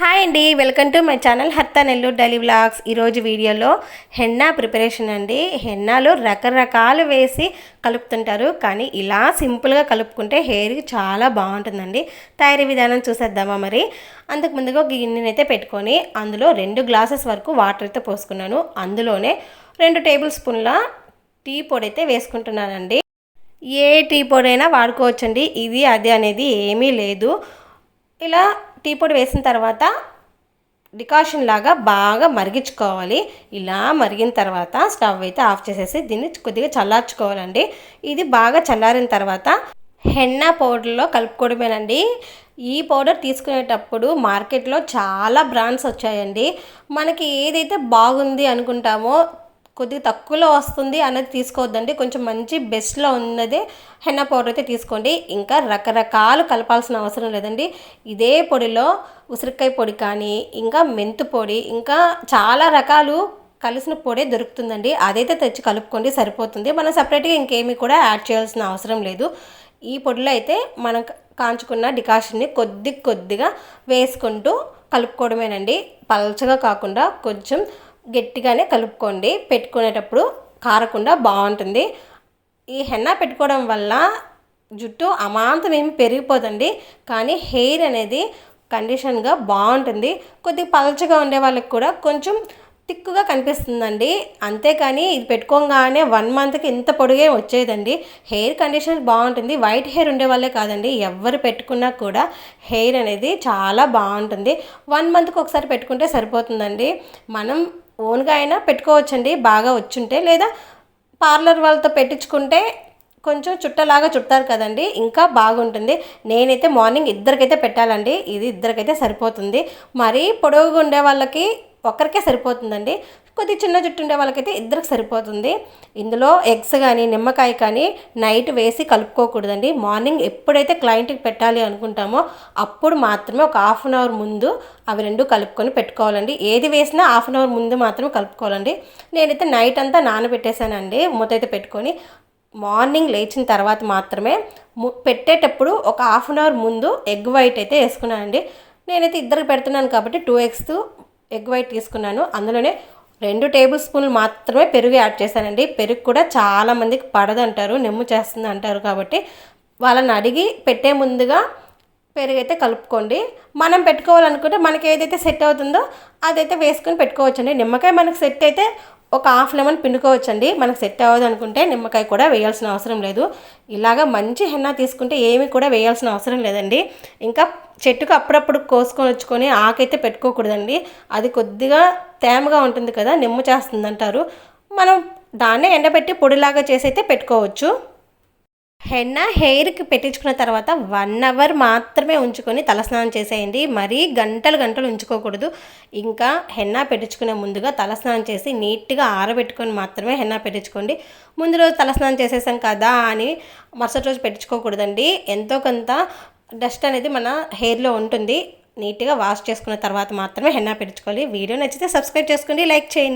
Hi అండి welcome to my channel హత్తా Nellore daily vlogs ఈరోజు వీడియోలో హెన్నా ప్రిపరేషన్ అండి. హెన్నాలో రకరకాలు వేసి కలుపుతుంటారు. కానీ ఇలా సింపుల్గా కలుపుకుంటే హెయిర్కి చాలా బాగుంటుందండి. తయారీ విధానం చూసేద్దామా మరి? అందుకు ముందుగా ఒక గిన్నెనైతే పెట్టుకొని అందులో రెండు గ్లాసెస్ వరకు వాటర్ అయితే పోసుకున్నాను. అందులోనే రెండు టేబుల్ స్పూన్ల టీ పొడి అయితే వేసుకుంటున్నానండి. ఏ టీ పొడి అయినా వాడుకోవచ్చండి. ఇది అది అనేది ఏమీ లేదు. ఇలా టీ పొడి వేసిన తర్వాత డికాషన్ లాగా బాగా మరిగించుకోవాలి. ఇలా మరిగిన తర్వాత స్టవ్ అయితే ఆఫ్ చేసేసి దీన్ని కొద్దిగా చల్లార్చుకోవాలండి. ఇది బాగా చల్లారిన తర్వాత హెన్నా పౌడర్లో కలుపుకోవడమేనండి. ఈ పౌడర్ తీసుకునేటప్పుడు మార్కెట్లో చాలా బ్రాండ్స్ వచ్చాయండి. మనకి ఏదైతే బాగుంది అనుకుంటామో కొద్దిగా తక్కువలో వస్తుంది అనేది తీసుకోవద్దండి. కొంచెం మంచి బెస్ట్లో ఉన్నది హెన్నా పౌడర్ అయితే తీసుకోండి. ఇంకా రకరకాలు కలపాల్సిన అవసరం లేదండి. ఇదే పొడిలో ఉసిరికాయ పొడి కానీ ఇంకా మెంతు పొడి ఇంకా చాలా రకాలు కలిసిన పొడే దొరుకుతుందండి. అదైతే తెచ్చి కలుపుకోండి సరిపోతుంది. మనం సపరేట్గా ఇంకేమీ కూడా యాడ్ చేయాల్సిన అవసరం లేదు. ఈ పొడిలో అయితే మనం కాంచుకున్న డికాషన్ని కొద్ది కొద్దిగా వేసుకుంటూ కలుపుకోవడమేనండి. పలచగా కాకుండా కొంచెం గట్టిగానే కలుపుకోండి. పెట్టుకునేటప్పుడు కారకుండా బాగుంటుంది. ఈ హెన్నా పెట్టుకోవడం వల్ల జుట్టు అమాంతం ఏమి పెరిగిపోదండి. కానీ హెయిర్ అనేది కండిషన్గా బాగుంటుంది. కొద్దిగా పలచగా ఉండే వాళ్ళకి కూడా కొంచెం తిక్కుగా కనిపిస్తుందండి. అంతేకాని ఇది పెట్టుకోగానే వన్ మంత్కి ఇంత పొడిగే వచ్చేదండి. హెయిర్ కండిషన్ బాగుంటుంది. వైట్ హెయిర్ ఉండే వాళ్ళే కాదండి. ఎవరు పెట్టుకున్నా కూడా హెయిర్ అనేది చాలా బాగుంటుంది. వన్ మంత్కి ఒకసారి పెట్టుకుంటే సరిపోతుందండి. మనం ఓన్గా అయినా పెట్టుకోవచ్చండి. బాగా వచ్చుంటే లేదా పార్లర్ వాళ్ళతో పెట్టించుకుంటే కొంచెం చుట్టలాగా చుట్టారు కదండి. ఇంకా బాగుంటుంది. నేనైతే మార్నింగ్ ఇద్దరికైతే పెట్టాలండి. ఇది ఇద్దరికైతే సరిపోతుంది. మరీ పొడవుగా ఉండే వాళ్ళకి ఒక్కరికే సరిపోతుందండి. కొద్ది చిన్న జుట్టు ఉండే వాళ్ళకైతే ఇద్దరికి సరిపోతుంది. ఇందులో ఎగ్స్ కానీ నిమ్మకాయ కానీ నైట్ వేసి కలుపుకోకూడదండి. మార్నింగ్ ఎప్పుడైతే క్లయింట్కి పెట్టాలి అనుకుంటామో అప్పుడు మాత్రమే ఒక హాఫ్ అన్ అవర్ ముందు అవి రెండు కలుపుకొని పెట్టుకోవాలండి. ఏది వేసినా హాఫ్ అన్ అవర్ ముందు మాత్రమే కలుపుకోవాలండి. నేనైతే నైట్ అంతా నానబెట్టేశానండి మూత అయితే పెట్టుకొని. మార్నింగ్ లేచిన తర్వాత మాత్రమే పెట్టేటప్పుడు ఒక హాఫ్ అన్ అవర్ ముందు ఎగ్ వైట్ అయితే వేసుకున్నానండి. నేనైతే ఇద్దరికి పెడుతున్నాను కాబట్టి టూ ఎగ్స్ ఎగ్ వైట్ తీసుకున్నాను. అందులోనే రెండు టేబుల్ స్పూన్లు మాత్రమే పెరుగు యాడ్ చేశానండి. పెరుగు కూడా చాలామందికి పడదంటారు నెమ్ము చేస్తుంది అంటారు కాబట్టి వాళ్ళని అడిగి పెట్టే ముందుగా పెరుగు అయితే కలుపుకోండి. మనం పెట్టుకోవాలనుకుంటే మనకి ఏదైతే సెట్ అవుతుందో అదైతే వేసుకొని పెట్టుకోవచ్చండి. నిమ్మకాయ మనకు సెట్ అయితే ఒక హాఫ్ లెమన్ పిండుకోవచ్చండి. మనకు సెట్ అవ్వదు అనుకుంటే నిమ్మకాయ కూడా వేయాల్సిన అవసరం లేదు. ఇలాగ మంచి హెన్నా తీసుకుంటే ఏమి కూడా వేయాల్సిన అవసరం లేదండి. ఇంకా చెట్టుకు అప్పుడప్పుడు కోసుకొని వచ్చుకొని ఆకైతే పెట్టుకోకూడదండి. అది కొద్దిగా తేమగా ఉంటుంది కదా నిమ్మ చేస్తుంది అంటారు మనం దాన్నే ఎండబెట్టి పొడిలాగా చేసి అయితే పెట్టుకోవచ్చు. హెన్నా హెయిర్కి పెట్టించుకున్న తర్వాత వన్ అవర్ మాత్రమే ఉంచుకొని తలస్నానం చేసేయండి. మరీ గంటలు గంటలు ఉంచుకోకూడదు. ఇంకా హెన్నా పెట్టించుకునే ముందుగా తలస్నానం చేసి నీట్గా ఆరబెట్టుకొని మాత్రమే హెన్నా పెట్టించుకోండి. ముందు రోజు తలస్నానం చేసేసాం కదా అని మరుసటి రోజు పెట్టించుకోకూడదండి. ఎంతో కొంత డస్ట్ అనేది మన హెయిర్లో ఉంటుంది. నీట్గా వాష్ చేసుకున్న తర్వాత మాత్రమే హెన్నా పెట్టించుకోవాలి. వీడియో నచ్చితే సబ్స్క్రైబ్ చేసుకోండి లైక్ చేయండి.